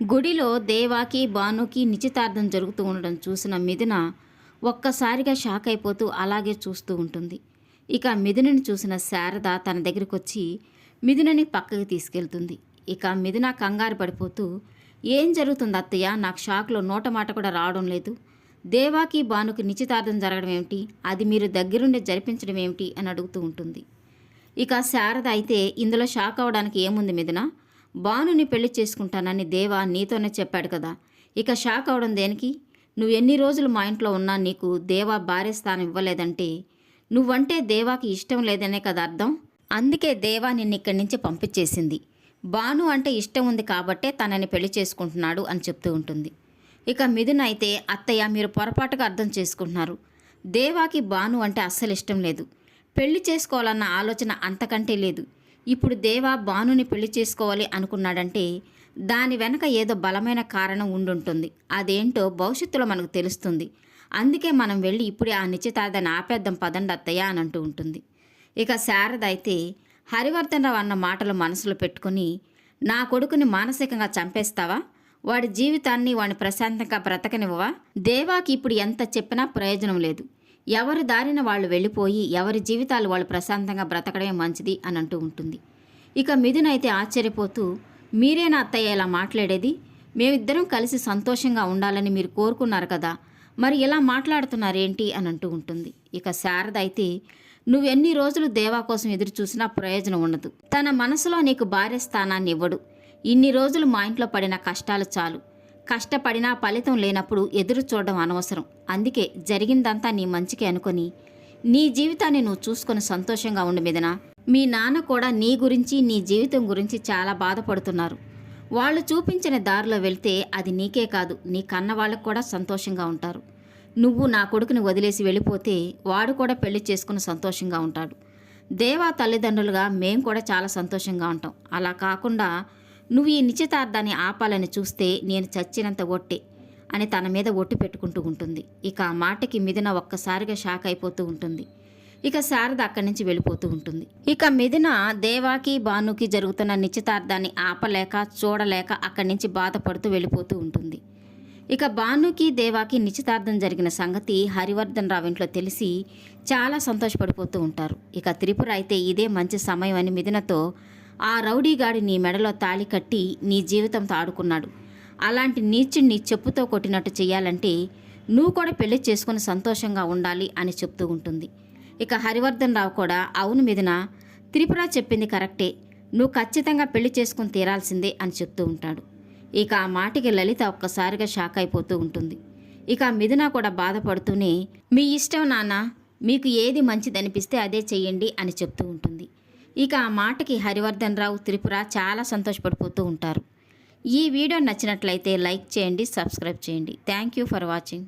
గుడిలో దేవాకి భానుకి నిశ్చితార్థం జరుగుతూ ఉండడం చూసిన మిథున ఒక్కసారిగా షాక్ అయిపోతూ అలాగే చూస్తూ ఉంటుంది. ఇక మిథునని చూసిన శారద తన దగ్గరికి వచ్చి మిథునని పక్కకి తీసుకెళ్తుంది. ఇక మిథున కంగారు పడిపోతూ ఏం జరుగుతుంది అత్తయ్య? నాకు షాక్లో నోట మాట కూడా రావడం లేదు. దేవాకి భానుకి నిశ్చితార్థం జరగడం ఏమిటి? అది మీరు దగ్గరుండి జరిపించడం ఏమిటి? అని అడుగుతూ ఉంటుంది. ఇక శారద అయితే ఇందులో షాక్ అవ్వడానికి ఏముంది మిథున? భానుని పెళ్ళి చేసుకుంటానని దేవా నీతోనే చెప్పాడు కదా. ఇక షాక్ అవడం దేనికి? నువ్వు ఎన్ని రోజులు మా ఇంట్లో ఉన్నా నీకు దేవా భార్య స్థానం ఇవ్వలేదంటే నువ్వంటే దేవాకి ఇష్టం లేదనే కదా అర్థం? అందుకే దేవా నిన్ను ఇక్కడి నుంచి పంపించేసింది. భాను అంటే ఇష్టం ఉంది కాబట్టే తనని పెళ్ళి చేసుకుంటున్నాడు అని చెప్తూ ఉంటుంది. ఇక మిథున్ అయితే అత్తయ్య మీరు పొరపాటుగా అర్థం చేసుకుంటున్నారు. దేవాకి భాను అంటే అస్సలు ఇష్టం లేదు. పెళ్ళి చేసుకోవాలన్న ఆలోచన అంతకంటే లేదు. ఇప్పుడు దేవా భానుని పెళ్ళి చేసుకోవాలి అనుకున్నాడంటే దాని వెనక ఏదో బలమైన కారణం ఉండుంటుంది. అదేంటో భవిష్యత్తులో మనకు తెలుస్తుంది. అందుకే మనం వెళ్ళి ఇప్పుడే ఆ నిశ్చితార్థాన్ని ఆపేద్దాం పదండి అత్తయ్య అని అంటూ ఉంటుంది. ఇక శారద అయితే హరివర్ధనరావు అన్న మాటలు మనసులో పెట్టుకుని నా కొడుకుని మానసికంగా చంపేస్తావా? వాడి జీవితాన్ని వాడిని ప్రశాంతంగా బ్రతకనివ్వవా? దేవాకి ఇప్పుడు ఎంత చెప్పినా ప్రయోజనం లేదు. ఎవరి దారిన వాళ్ళు వెళ్ళిపోయి ఎవరి జీవితాలు వాళ్ళు ప్రశాంతంగా బ్రతకడమే మంచిది అని అంటూ ఉంటుంది. ఇక మిథునైతే అయితే ఆశ్చర్యపోతూ మీరేనా అత్తయ్య ఇలా మాట్లాడేది? మేమిద్దరం కలిసి సంతోషంగా ఉండాలని మీరు కోరుకున్నారు కదా మరి ఇలా మాట్లాడుతున్నారేంటి? అని అంటూ ఉంటుంది. ఇక శారద అయితే నువ్వెన్ని రోజులు దేవా కోసం ఎదురు చూసినా ప్రయోజనం ఉండదు. తన మనసులో నీకు భార్య స్థానాన్ని ఇవ్వడు. ఇన్ని రోజులు మా ఇంట్లో పడిన కష్టాలు చాలు. కష్టపడినా ఫలితం లేనప్పుడు ఎదురు చూడడం అనవసరం. అందుకే జరిగిందంతా నీ మంచికి అనుకొని నీ జీవితాన్ని నువ్వు చూసుకొని సంతోషంగా ఉండు మీదన మీ నాన్న కూడా నీ గురించి నీ జీవితం గురించి చాలా బాధపడుతున్నారు. వాళ్ళు చూపించిన దారిలో వెళ్తే అది నీకే కాదు నీ కన్న వాళ్ళకు కూడా సంతోషంగా ఉంటారు. నువ్వు నా కొడుకుని వదిలేసి వెళ్ళిపోతే వాడు కూడా పెళ్ళి చేసుకుని సంతోషంగా ఉంటాడు. దేవా తల్లిదండ్రులుగా మేము కూడా చాలా సంతోషంగా ఉంటాం. అలా కాకుండా నువ్వు ఈ నిశ్చితార్థాన్ని ఆపాలని చూస్తే నేను చచ్చినంత ఒట్టే అని తన మీద ఒట్టు పెట్టుకుంటూ ఉంటుంది. ఇక ఆ మాటకి మిథున ఒక్కసారిగా షాక్ అయిపోతూ ఉంటుంది. ఇక శారద అక్కడి నుంచి వెళ్ళిపోతూ ఉంటుంది. ఇక మిథున దేవాకి భానుకి జరుగుతున్న నిశ్చితార్థాన్ని ఆపలేక చూడలేక అక్కడి నుంచి బాధపడుతూ వెళ్ళిపోతూ ఉంటుంది. ఇక భానుకి దేవాకి నిశ్చితార్థం జరిగిన సంగతి హరివర్ధన్ రావు ఇంట్లో తెలిసి చాలా సంతోషపడిపోతూ ఉంటారు. ఇక త్రిపుర అయితే ఇదే మంచి సమయం అని మిథునతో ఆ రౌడీగాడి నీ మెడలో తాళి కట్టి నీ జీవితంతో ఆడుకున్నాడు అలాంటి నీచుణ్ణి చెప్పుతో కొట్టినట్టు చేయాలంటే నువ్వు కూడా పెళ్ళి చేసుకుని సంతోషంగా ఉండాలి అని చెప్తూ ఉంటుంది. ఇక హరివర్ధన్ రావు కూడా అవును మీదన త్రిపుర చెప్పింది కరెక్టే. నువ్వు ఖచ్చితంగా పెళ్ళి చేసుకుని తీరాల్సిందే అని చెప్తూ ఉంటాడు. ఇక ఆ మాటకి లలిత ఒక్కసారిగా షాక్ అయిపోతూ ఉంటుంది. ఇక మిథున కూడా బాధపడుతూనే మీ ఇష్టం నాన్న మీకు ఏది మంచిదనిపిస్తే అదే చెయ్యండి అని చెప్తూ ఉంటుంది. ఇక ఆ మాటకి హరివర్ధన్ రావు త్రిపుర చాలా సంతోషపడిపోతూ ఉంటారు. ఈ వీడియో నచ్చినట్లయితే లైక్ చేయండి సబ్స్క్రైబ్ చేయండి. Thank you for watching.